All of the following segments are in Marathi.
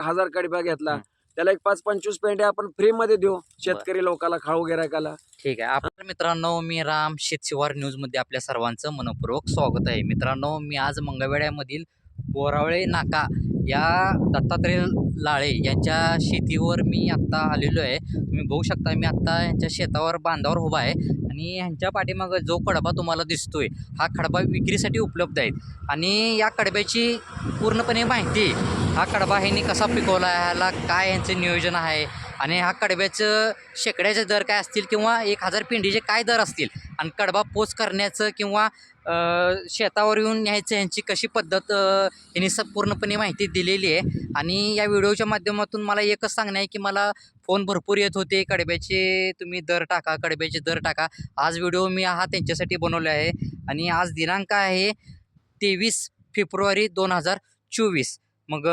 हजार कडबा घेतला. त्याला एक पाच पंचवीस पेंडे आपण फ्री मध्ये देऊ शेतकरी लोकांना खाऊ गिरायकाला ठीक आहे. आपण मित्रांनो मी राम शेतशिवार न्यूजमध्ये आपल्या सर्वांचं मनपूर्वक स्वागत आहे. मित्रांनो मी आज मंगळवेड्यामधील बोरावळे नाका या दत्तात्रय लाळे यांच्या शेतीवर मी आत्ता आलेलो आहे. तुम्ही बघू शकता मी आत्ता यांच्या शेतावर बांधावर उभा आहे. आणि ह्यांच्या पाठीमागं जो कडबा तुम्हाला दिसतोय हा कडबा विक्रीसाठी उपलब्ध आहे. आणि या कडब्याची पूर्णपणे माहिती हा कडबा ह्यांनी कसा पिकवला आहे ह्याला काय ह्यांचं नियोजन आहे? आणि ह्या कडब्याचं शेकड्याचे दर काय असतील किंवा एक हजार पिंडीचे काय दर असतील? आणि कडबा पोच करण्याचं किंवा शेतावर येऊन न्यायचं यांची कशी पद्धत यांनी स पूर्णपणे माहिती दिलेली आहे. आणि या व्हिडिओच्या माध्यमातून मला एकच सांगणं आहे की मला फोन भरपूर येत होते. कडब्याचे तुम्ही दर टाका कडब्याचे दर टाका. आज व्हिडिओ मी हा त्यांच्यासाठी बनवला आहे. आणि आज दिनांक आहे तेवीस फेब्रुवारी दोन हजार चोवीस. मग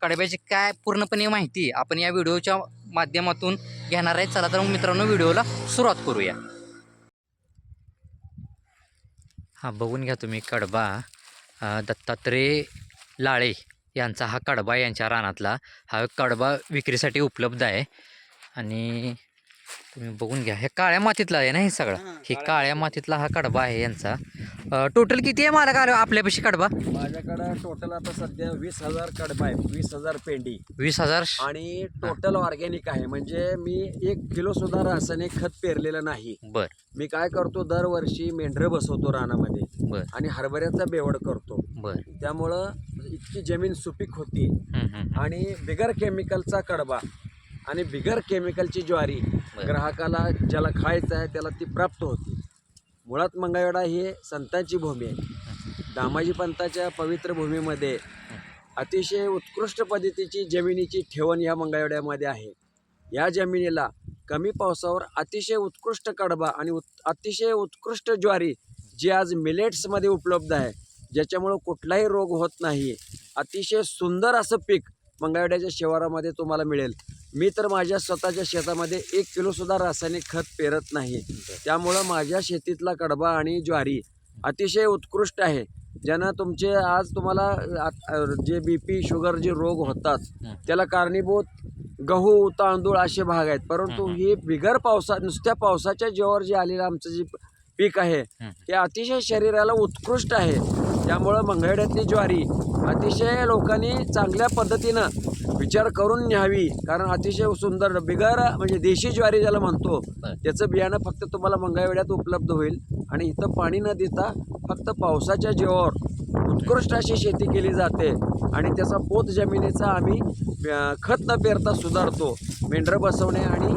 कडब्याची काय पूर्णपणे माहिती आपण या व्हिडिओच्या माध्यमातून घेणार आहे. चला तर मग मित्रांनो व्हिडिओला सुरुवात करूया. हां बघून घ्या तुम्ही कडबा. दत्तात्रय लाळे यांचा हा कडबा यांच्या रानातला. हा कडबा विक्रीसाठी उपलब्ध आहे. आणि तुम्ही बघून घ्या. हे काळ्या मातीतला आहे ना हे सगळा? हे काळ्या मातीतला. हा कडबा आहे यांचा. टोटल किती आहे मला का आपल्यापाशी कडबा? माझ्याकडे टोटल आता सध्या वीस हजार कडबा आहे. वीस हजार पेंडी. वीस हजार? आणि टोटल ऑर्गॅनिक आहे. म्हणजे मी एक किलो सुद्धा रासायनिक खत पेरलेलं नाही. बर. मी काय करतो दरवर्षी मेंढरं बसवतो रानामध्ये. बर. आणि हरभऱ्याचा बेवड करतो. बर. त्यामुळं इतकी जमीन सुपीक होती. आणि बिगर केमिकलचा कडबा. आणि बिगर केमिकलची ज्वारी. ग्राहकाला ज्याला खायचं आहे त्याला ती प्राप्त होती. मुळात मंगळवेढा ही संतांची भूमी आहे. दामाजी पंताच्या पवित्र भूमीमध्ये अतिशय उत्कृष्ट पद्धतीची जमिनीची ठेवण या मंगळवेढ्यामध्ये आहे. या जमिनीला कमी पावसावर अतिशय उत्कृष्ट कडबा आणि उत अतिशय उत्कृष्ट ज्वारी जी आज मिलेट्समध्ये उपलब्ध आहे ज्याच्यामुळं कुठलाही रोग होत नाही. अतिशय सुंदर असं पीक मंगळवेढ्याच्या शिवारामध्ये तुम्हाला मिळेल. मी तर माझ्या स्वतःच्या शेतामध्ये एक किलोसुद्धा रासायनिक खत पेरत नाही त्यामुळं माझ्या शेतीतला कडबा आणि ज्वारी अतिशय उत्कृष्ट आहे ज्यानं तुमचे आज तुम्हाला आ- जे बी पी शुगर जे रोग होतात हं. त्याला कारणीभूत गहू तांदूळ असे भाग आहेत परंतु हं, हं. ही बिगर पावसा नुसत्या पावसाच्या जीवावर जे आलेलं आमचं जे पीक आहे हं. ते अतिशय शरीराला उत्कृष्ट आहे त्यामुळं मंगळवेढ्यातली ज्वारी अतिशय लोकांनी चांगल्या पद्धतीनं विचार करून न्यावी. कारण अतिशय सुंदर बिगर म्हणजे देशी ज्वारी ज्याला म्हणतो. त्याचं बियाणं फक्त तुम्हाला मंगळवेढ्यात उपलब्ध होईल. आणि इथं पाणी न देता फक्त पावसाच्या जीवावर उत्कृष्ट अशी शेती केली जाते. आणि त्याचा पोत जमिनीचा आम्ही खत न पेरता सुधारतो. मेंढरं बसवणे आणि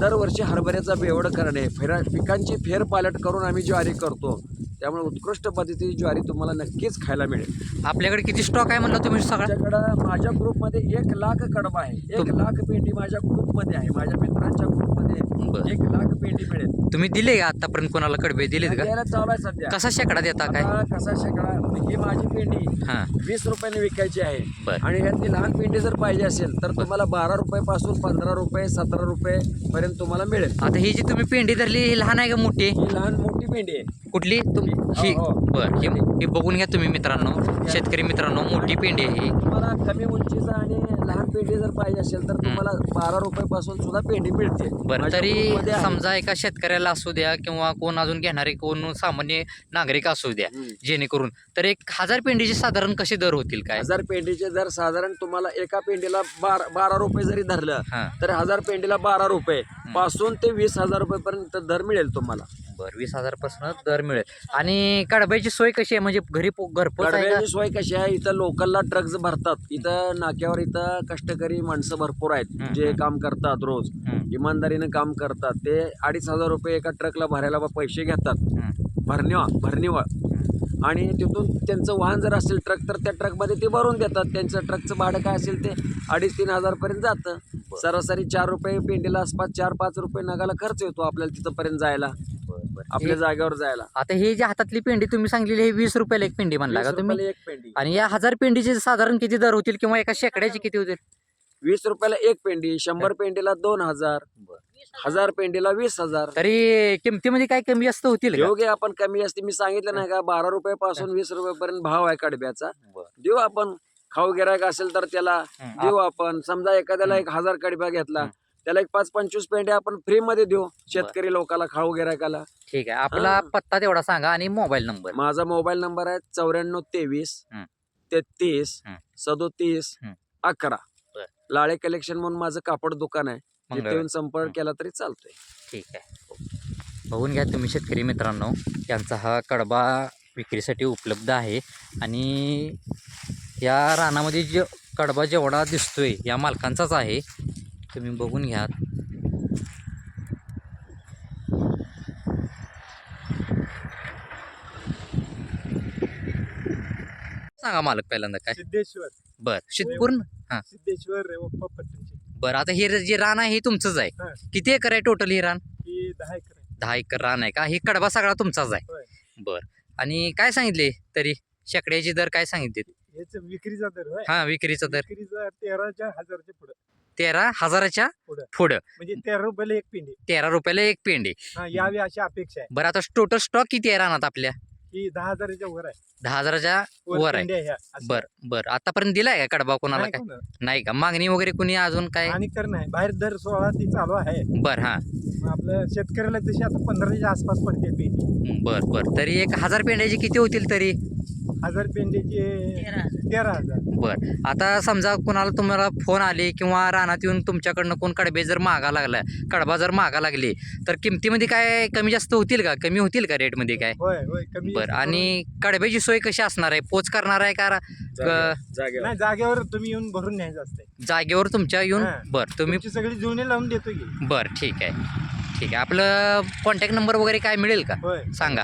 दरवर्षी हरभऱ्याचा बेवड करणे. फेरा पिकांची फेरपालट करून आम्ही ज्वारी करतो. त्यामुळे उत्कृष्ट पद्धतीची ज्वारी तुम्हाला नक्कीच खायला मिळेल. आपल्याकडे किती स्टॉक आहे म्हणलं तुम्ही सगळं? माझ्याकडं माझ्या ग्रुपमध्ये एक लाख कडबा आहे. एक तुम- लाख पेंडी माझ्या ग्रुपमध्ये आहे. माझ्या मित्रांच्या ग्रुपमध्ये बरं. एक लाख पेंडी मिळेल. तुम्ही दिले का आतापर्यंत कोणाला कडबे? दिलेत का? द्यायला चालू आहे सध्या. कसा शेकडा देता काय? आता कसा शेकडा? ही माझी पेंडी हां. वीस रुपयाने विकायची आहे. बरं. आणि ह्यातली लहान पेंडी जर पाहिजे असेल तर तुम्हाला बारा रुपयापासून पंधरा रुपये सतरा रुपये पर्यंत तुम्हाला मिळेल. आता ही जी तुम्ही पेंडी धरली ही लहान आहे का मोठी? आहे? ही लहान मोठी पेंडी आहे. कुठली? तुम ही हो, हो. बर ही ही बघून घ्या तुम्ही मित्रांनो. शेतकरी मित्रांनो मोठी पेंडी आहे ही. तुम्हाला कमी उंचीचा आणि लहान पेंडी जर पाहिजे असेल तर तुम्हाला बारा रुपयापासून सुद्धा पेंडी मिळते. बरं माझ्या तरी ग्रुपमध्ये आहे. समजा एका शेतकऱ्याला असू द्या किंवा कोण अजून घेणारे कोण सामान्य नागरिक असू द्या हम्म. जेणेकरून. तर एक हजार पेंडीचे साधारण कसे दर होतील काय? हजार पेंडीचे जर साधारण तुम्हाला एका पेंडीला बारा बारा रुपये जरी धरलं हां. तर हजार पेंडीला बारा रुपये. पासून ते वीस हजार रुपयेपर्यंत दर मिळेल तुम्हाला. बरं वीस हजारपासून दर मिळेल. आणि कडब्याची सोय कशी आहे? म्हणजे घरी पो- घरपोच आहे का? कडव्याची सोय कशी आहे? इथं लोकलला ट्रक्स भरतात. इथं नाक्यावर इथं कष्टकरी माणसं भरपूर आहेत. जे काम करतात रोज. हम्म, इमानदारीनं काम करतात. ते अडीच हजार रुपये एका ट्रकला भरायला बा पैसे घेतात. हम्म, भरणीवा भरणीवर हम्म. आणि तिथून त्यांचं वाहन जर असेल ट्रक तर त्या ट्रकमध्ये ते भरून देतात. त्यांचं ट्रकचं भाडं काय असेल ते अडीच तीन हजारपर्यंत जातं. सरासरी चार रुपये पेंडीला आसपास चार पाच रुपये नगाला खर्च येतो आपल्याला तिथंपर्यंत जायला. आपल्या जागेवर जायला. आता ही जी हातातली पेंडी तुम्ही सांगलेली हे वीस रुपयाला एक पेंडी म्हणला का तुम्ही? एक पेंडी. आणि या हजार पेंडीचे साधारण किती दर होतील किंवा एका शेकड्याचे किती होतील? वीस रुपयाला एक पेंडी शंभर पेंडीला दोन हजार हजार पेंडीला वीस हजार. तरी किमतीमध्ये काय कमी जास्त होतील का? योग्य आपण कमी असते मी सांगितलं नाही का बारा रुपयापासून वीस रुपयापर्यंत भाव आहे कडब्याचा. देऊ आपण. खाऊ गिरायक असेल तर त्याला देऊ आपण. समजा एखाद्याला एक हजार कडबा घेतला. त्याला एक पाच पंचवीस पेंडे आपण फ्री मध्ये देऊ शेतकरी लोकांना खाऊ गिरायकाला ठीक आहे. आपला हा. पत्ता तेवढा सांगा आणि मोबाईल नंबर. माझा मोबाईल नंबर आहे चौऱ्याण्णव तेवीस हं. तेहतीस हं. सदोतीस हं. अकरा. बर. लाळे कलेक्शन म्हणून माझं कापड दुकान आहे. तिथे येऊन संपर्क हं. केला तरी चालतोय. ठीक आहे. बघून घ्या तुम्ही शेतकरी मित्रांनो. यांचा हा कडबा विक्रीसाठी उपलब्ध आहे. आणि या रानामध्ये जे कडबा जेवढा दिसतोय या मालकांचाच आहे. तुम्ही बघून घ्या. सांगा मालक पहिल्यांदा काय? सिद्धेश्वर. बर शितपूर्ण सिद्धेश्वर रेवप्पा पट्टीची बरं आता हे जे रान आहे हे तुमचंच आहे. हा. किती एकर आहे टोटल हे रान? ही दहा एकर आहे. दहा एकर रान आहे का? हे कडबा सगळा तुमचाच आहे. होय. बर. आणि काय सांगितले तरी? शेकड्याची दर काय सांगितले विक्रीचा दर होय. हा विक्रीचा दर. विक्रीचा तेराच्या हजारच्या पुढे. तेरा हजाराच्या पुढं. पुढं. म्हणजे तेरा रुपयाला एक पिंडी. तेरा रुपयाला एक पेंडे. हा यावी अशी अपेक्षा आहे. बरं आता टोटल स्टॉक किती आहे रानात आपल्या? ही दहा हजाराच्या वर आहे. दहा हजाराच्या वर आहे. पिंड्या ह्या असं. बर बर. आतापर्यंत दिलाय का कडबा कोणाला नाही काय? कोण. नाही का? मागणी वगैरे कुणी अजून काय? आणि तर नाही. बाहेर दर सोळा ती चालू आहे. बर हा. मग आपलं शेतकऱ्याला तशी आता पंधराच्या आसपास पडते. पेंडी बर बर. तरी एक हजार पेंड्याचे किती होतील तरी? हजार पेंडीची तेरा हजार. बर. आता समजा कोणाला तुम्हाला फोन आले किंवा रानात येऊन तुमच्याकडनं कोण कडबे जर मागा लागला कडबा जर मागा लागले तर किमतीमध्ये काय कमी जास्त होतील का? कमी होतील का रेटमध्ये काय? होय होय कमी बर. आणि कडब्याची सोय कशी असणार आहे? पोच करणार आहे का जागेवर- जागेवर. नाही जागेवर तुम्ही येऊन भरून न्यायचं असते जागेवर तुमच्या येऊन हा. बर तुम्ही सगळी जुळणी लावून देतो की. बर ठीक आहे. ठीक आहे. आपलं कॉन्टॅक्ट नंबर वगैरे काय मिळेल का? होय. सांगा.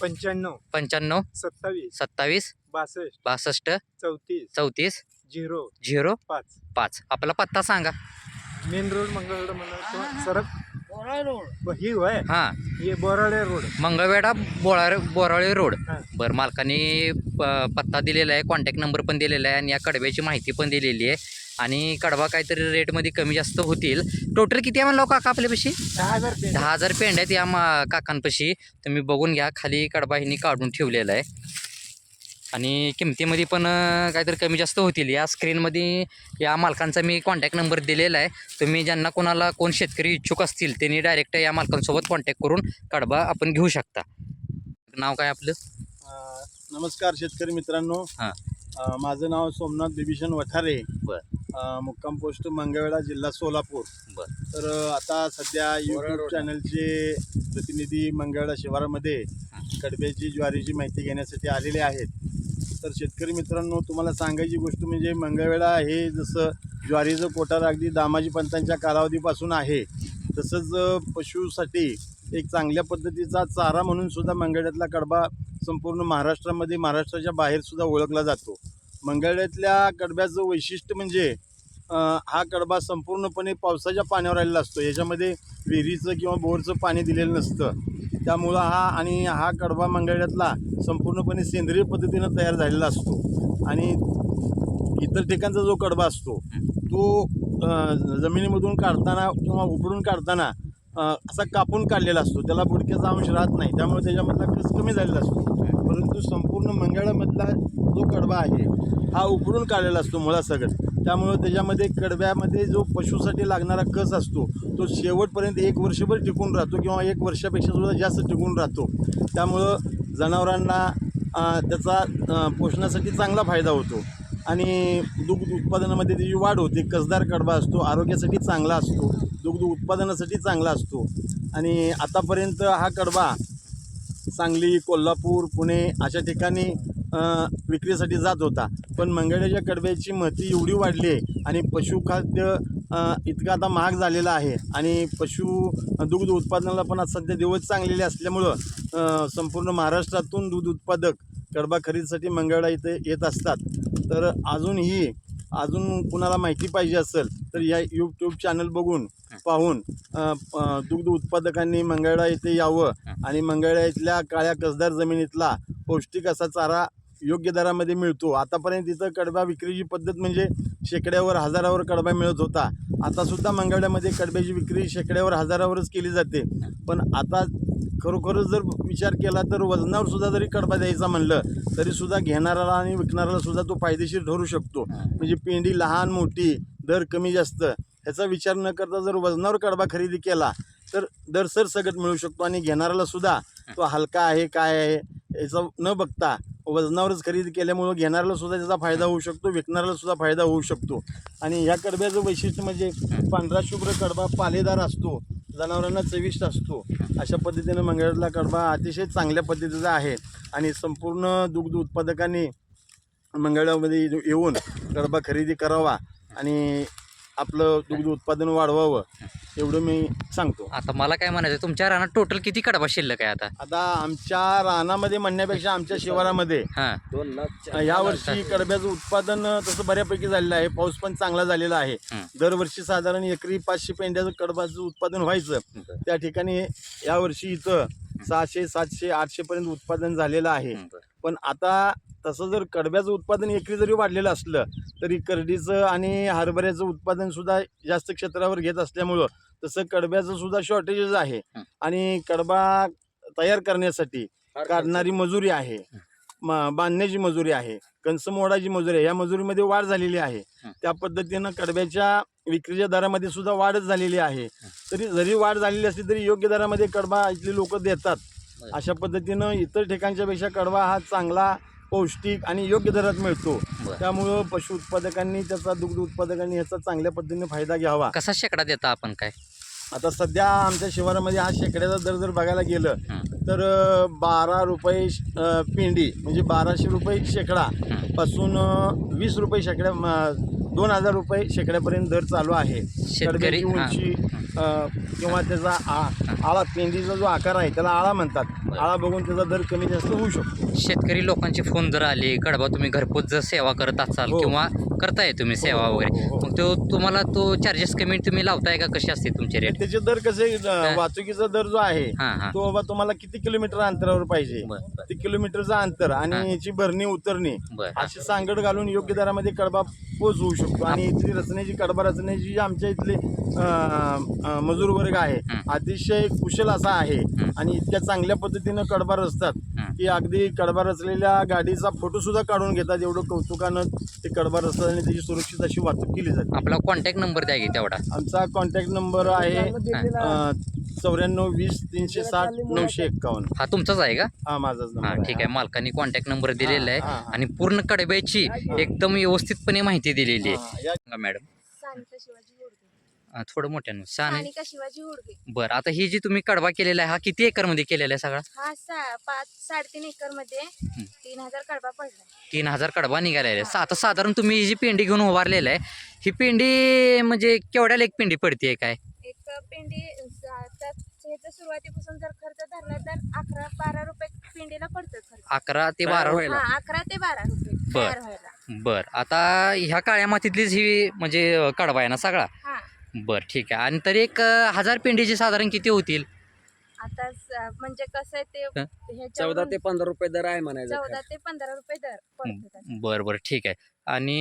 पंच्याण्णव. पंच्याण्णव. सत्तावीस. सत्तावीस. बासष्ट. बासष्ट. चौतीस. चौतीस. झिरो. झिरो. पाच. पाच. आपला पत्ता सांगा. मेन रोड मंगळवेढा म्हणा किंवा सरक ब- ही होय. हां. ही बोराळे रोड. मंगळवेढा बोळा बोराळे रोड. हा. बरं मालकाने प- पत्ता दिलेला आहे कॉन्टॅक्ट नंबर पण दिलेला आहे आणि या कडब्याची माहिती पण दिलेली आहे. आणि कडबा काहीतरी रेटमध्ये कमी जास्त होतील. टोटल किती आहे म्हणलं काका आपल्यापाशी? दहा हजार पेंड. दहा हजार पेंड आहेत या मा काकांपाशी. तुम्ही बघून घ्या खाली कडबा ह्यांनी काढून ठेवलेला आहे. आणि किमतीमध्ये पण काहीतरी कमी जास्त होतील. या स्क्रीनमध्ये या मालकांचा मी कॉन्टॅक्ट नंबर दिलेला आहे. तुम्ही ज्यांना कोणाला कोण शेतकरी इच्छुक असतील त्यांनी डायरेक्ट या मालकांसोबत कॉन्टॅक्ट करून कडबा आपण घेऊ शकता. नाव काय आपलं? नमस्कार शेतकरी मित्रांनो. हां. अ, माझं नाव सोमनाथ बिभीषण वठारे बर. अ, मुक्काम पोस्ट मंगळवेढा जिल्हा सोलापूर बर. तर अ, आता सध्या यूट्यूब. चॅनलचे प्रतिनिधी मंगळवेढा शिवारामध्ये कडब्याची ज्वारीची माहिती घेण्यासाठी आलेले आहेत तर शेतकरी मित्रांनो तुम्हाला सांगायची गोष्ट म्हणजे मंगळवेढा हे जसं ज्वारीचं कोठार अगदी दामाजी पंतांच्या कालावधीपासून आहे तसंच अ, पशुसाठी एक चांगल्या पद्धतीचा चारा म्हणून सुद्धा मंगळ्यातला कडबा संपूर्ण महाराष्ट्रामध्ये महाराष्ट्राच्या बाहेर सुद्धा ओळखला जातो. मंगळ्यातल्या कडब्याचं वैशिष्ट्य म्हणजे हा कडबा संपूर्णपणे पावसाच्या पाण्यावर आलेला असतो. याच्यामध्ये विहिरीचं किंवा बोरचं पाणी दिलेलं नसतं. त्यामुळं हा आणि हा कडबा मंगळ्यातला संपूर्णपणे सेंद्रिय पद्धतीनं तयार झालेला असतो. आणि इतर ठिकाणचा जो कडबा असतो तो जमिनीमधून काढताना किंवा उपडून काढताना असा कापून काढलेला असतो. त्याला बुडक्याचा अंश राहत नाही. त्यामुळे त्याच्यामधला कस कमी झालेला असतो. परंतु संपूर्ण मंगळामधला जो कडवा आहे हा उकडून काढलेला असतो मुळासकट. त्यामुळं त्याच्यामध्ये कडव्यामध्ये जो पशुसाठी लागणारा कस असतो तो शेवटपर्यंत एक वर्षभर टिकून राहतो किंवा एक वर्षापेक्षा सुद्धा जास्त टिकून राहतो. त्यामुळं जनावरांना त्याचा पोषणासाठी चांगला फायदा होतो. आणि दुग्ध उत्पादनामध्ये त्याची वाढ होते. कसदार कडवा असतो आरोग्यासाठी चांगला असतो. दुग्ध उत्पादनासाठी चांगला असतो. आणि आतापर्यंत हा कडबा सांगली कोल्हापूर पुणे अशा ठिकाणी विक्रीसाठी जात होता. पण मंगळ्याच्या कडब्याची महती एवढी वाढली आहे आणि पशुखाद्य इतकं आता महाग झालेलं आहे. आणि पशु दुग्ध उत्पादनाला पण आज सध्या दिवस चांगलेले असल्यामुळं संपूर्ण महाराष्ट्रातून दूध उत्पादक कडबा खरेदीसाठी मंगळा इथे येत असतात. तर अजूनही अजून कुणाला माहिती पाहिजे असेल तर या यूट्यूब चॅनल बघून पाहून दुग्ध उत्पादकांनी मंगळवेढा येथे यावं आणि मंगळवेढा इथल्या काळ्या कसदार जमिनीतला पौष्टिक असा चारा योग्य दरामध्ये मिळतो. आतापर्यंत इथं कडबा विक्रीची पद्धत म्हणजे शेकड्यावर हजारावर कडबा मिळत होता. आता सुद्धा मंगळवेढ्यामध्ये कडब्याची विक्री शेकड्यावर हजारावरच केली जाते. पण आता खरोखरच जर विचार केला तर वजनावर सुद्धा जरी कडबा द्यायचा म्हणलं तरी सुद्धा घेणाऱ्याला आणि विकणाऱ्याला सुद्धा तो फायदेशीर ठरू शकतो. म्हणजे पेंडी लहान मोठी दर कमी जास्त. ह्याचा विचार न करता जर वजनावर कडबा खरेदी केला तर दरसर सगट मिळू शकतो आणि घेणाऱ्याला सुद्धा तो हलका आहे काय आहे याचा न बघता वजनावरच खरेदी केल्यामुळं घेणाऱ्याला सुद्धा त्याचा फायदा होऊ शकतो विकणाऱ्याला सुद्धा फायदा होऊ शकतो. आणि ह्या कडब्याचं वैशिष्ट्य म्हणजे पांढरा शुभ्र कडबा पालेदार असतो जनावरांना चविष्ट असतो. अशा पद्धतीनं मंगळातला कडबा अतिशय चांगल्या पद्धतीचा आहे आणि संपूर्ण दुग्ध उत्पादकांनी मंगळामध्ये येऊन कडबा खरेदी करावा आणि आपलं दुग्ध उत्पादन वाढवावं एवढं मी सांगतो. आता मला काय म्हणायचं तुमच्या रानात टोटल किती कडबा शिल्लक आहे आता? आता आमच्या रानामध्ये म्हणण्यापेक्षा आमच्या शिवारामध्ये हां. दोन लाख यावर्षी कडब्याचं उत्पादन तसं बऱ्यापैकी झालेलं आहे पाऊस पण चांगला झालेला आहे. हं. दरवर्षी साधारण एकरी पाचशे पेंड्याचं कडबाचं उत्पादन व्हायचं. त्या ठिकाणी यावर्षी इथं सहाशे सातशे आठशे पर्यंत उत्पादन झालेलं आहे. पण आता तसं जर कडब्याचं उत्पादन एकरी जरी वाढलेलं असलं तरी करडीचं आणि हरभऱ्याचं उत्पादन सुद्धा जास्त क्षेत्रावर घेत असल्यामुळं तसं कडब्याचं सुद्धा शॉर्टेजेस आहे. आणि कडबा तयार करण्यासाठी काढणारी मजुरी आहे. म- बांधण्याची मजुरी आहे. कणस मोडाची मजुरी आहे. या मजुरीमध्ये वाढ झालेली आहे. त्या पद्धतीनं कडब्याच्या विक्रीच्या दरामध्ये सुद्धा वाढच झालेली आहे. तरी जरी वाढ झालेली असली तरी योग्य दरामध्ये कडबा इथली लोक देतात. अशा पद्धतीनं इतर ठिकाणच्या पेक्षा कडबा हा चांगला पौष्टिक आणि योग्य दरात मिळतो. त्यामुळं पशु उत्पादकांनी त्याचा दुग्ध उत्पादकांनी याचा चांगल्या पद्धतीने फायदा घ्यावा कसा शेकडा देता आपण काय आता सध्या आमच्या शिवारामध्ये हा शेकड्याचा दर जर बघायला गेलं. तर बारा रुपये पेंडी म्हणजे बाराशे रुपये शेकडा. पासून वीस रुपये शेकड्या दोन हजार रुपये शेकड्यापर्यंत दर चालू आहे शेतकरी. उंची किंवा त्याचा आ- आळा पेंडीचा जो आकार आहे त्याला आळा म्हणतात. आळा बघून त्याचा दर कमी जास्त होऊ शकतो शेतकरी लोकांचे फोन जर आले कडबा तुम्ही घरपोच जर सेवा करत असाल हो. किंवा करताय तुम्ही सेवा हो, वगैरे? हो, हो. मग तो तुम्हाला तो चार्जेस कमी तुम्ही लावताय का? कशी असते तुमचे रेट त्याचे दर कसे अं, हां. वाहतुकीचा दर जो आहे हां हां. तो बाबा तुम्हाला किती किलोमीटर अंतरावर पाहिजे? बरं बरं. किती किलोमीटरचं अंतर आणि हां. याची भरणी उतरणी बरं. अशी सांगड घालून योग्य दरामध्ये कडबा पोच होऊ शकतो. आणि इथली रचनेची कडबा रचनेची जी आमच्या इथले मजूर वर्ग आहे. अतिशय कुशल असा आहे. आणि इतक्या चांगल्या पद्धतीनं कडबा रचतात. की अगदी कडबा रचलेल्या गाडीचा फोटो सुद्धा काढून घेतात. एवढं कौतुकानं ते कडबा रचतात आणि त्याची सुरक्षित अशी वाहतूक केली जाते. आपला कॉन्टॅक्ट नंबर द्या की तेवढा. आमचा कॉन्टॅक्ट नंबर आहे चौऱ्याण्णव वीस तीनशे साठ नऊशे एक्कावन्न. हा तुमचाच आहे का? हा माझाच हा नंबर ठीक आहे. मालकांनी कॉन्टॅक्ट नंबर दिलेला आहे. आणि पूर्ण कडब्याची एकदम व्यवस्थितपणे माहिती दिलेली आहे. मॅडम. थोडं मोठ्यानं सानिका शिवाजी होडगे बरं आता ही जी तुम्ही कडबा केलेला आहे हा किती एकरमध्ये केलेला आहे सगळा? हा सा पाच साडेतीन एकरमध्ये तीन हजार कडबा पडला. तीन हजार कडबा निघालेला आहे. सा- आता साधारण तुम्ही ही जी पेंडी घेऊन उभारलेला आहे ही पेंडी म्हणजे केवढ्याला एक पेंडी पडते काय? एक पेंडी ह्याचा सुरुवातीपासून जर खर्च धरला तर अकरा बारा रुपये पेंडीला पडतो खर्च. अकरा ते बारा. हा अकरा ते बारा रुपये बर. तयार व्हायला. बर. आता ह्या काळ्या मातीतलीच ही म्हणजे अं, कडबा आहे ना सगळा? हा. बर ठीक आहे. आणि तरी एक अं, हजार पेंडीचे साधारण किती होतील? आता स- म्हणजे कसं आहे ते हं? ह्याच्यावरून चौदा ते पंधरा रुपये दर आहे म्हणायचं चौदा ते पंधरा रुपये दर. बर बर ठीक आहे. आणि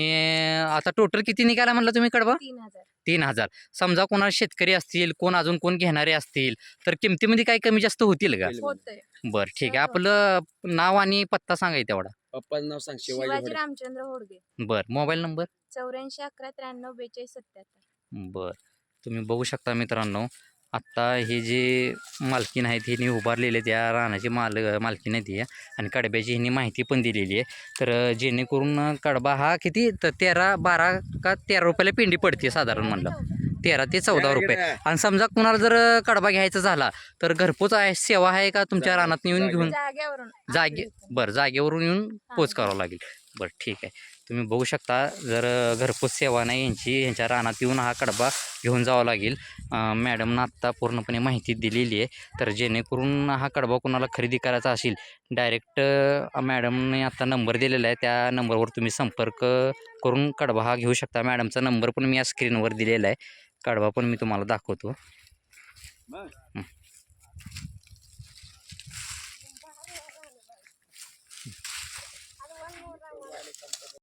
आता टोटल किती निघाला म्हणलं तुम्ही कडबा? तीन हजार. तीन हजार. समजा कोणाला शेतकरी असतील कोण अजून कोण घेणारे असतील तर किमतीमध्ये काही कमी जास्त होतील का. होतंय. बर ठीक आहे. आपलं नाव आणि पत्ता सांगाय तेवढा पप्पाचं नाव सांग शिवाजी शिवाजी होडे. रामचंद्र होडगे बर मोबाईल नंबर? चौऱ्याऐंशी अकरा त्र्याण्णव बेचाळीस सत्याहत्तर. बर. तुम्ही बघू शकता मित्रांनो आत्ता हे जे मालकीन आहेत हिने उभारलेले त्या रानाची माल मालकीन आहे ती आणि कडब्याची हिने माहिती पण दिलेली आहे. तर जेणेकरून कडबा हा किती? त- तेरा बारा का तेरा रुपयाला पेंडी पडते साधारण म्हणलं. तेरा ते चौदा रुपये. आणि समजा कुणाला जर कडबा घ्यायचा झाला तर घरपोच आहे सेवा आहे का तुमच्या रानात येऊन घेऊन? जागे बरं जागेवरून येऊन पोच करावं लागेल. बरं ठीक आहे. तुम्ही बघू शकता जर घरपोच सेवा नाही यांची यांच्या रानात येऊन हा कडबा घेऊन जावा लागेल. मॅडमनं आत्ता पूर्णपणे माहिती दिलेली आहे. तर जेणेकरून हा कडबा कोणाला खरेदी करायचा असेल डायरेक्ट मॅडमने आत्ता नंबर दिलेला आहे. त्या नंबरवर तुम्ही संपर्क करून कडबा हा घेऊ शकता. मॅडमचा नंबर पण मी या स्क्रीनवर दिलेला आहे. कडबा पण मी तुम्हाला दाखवतो.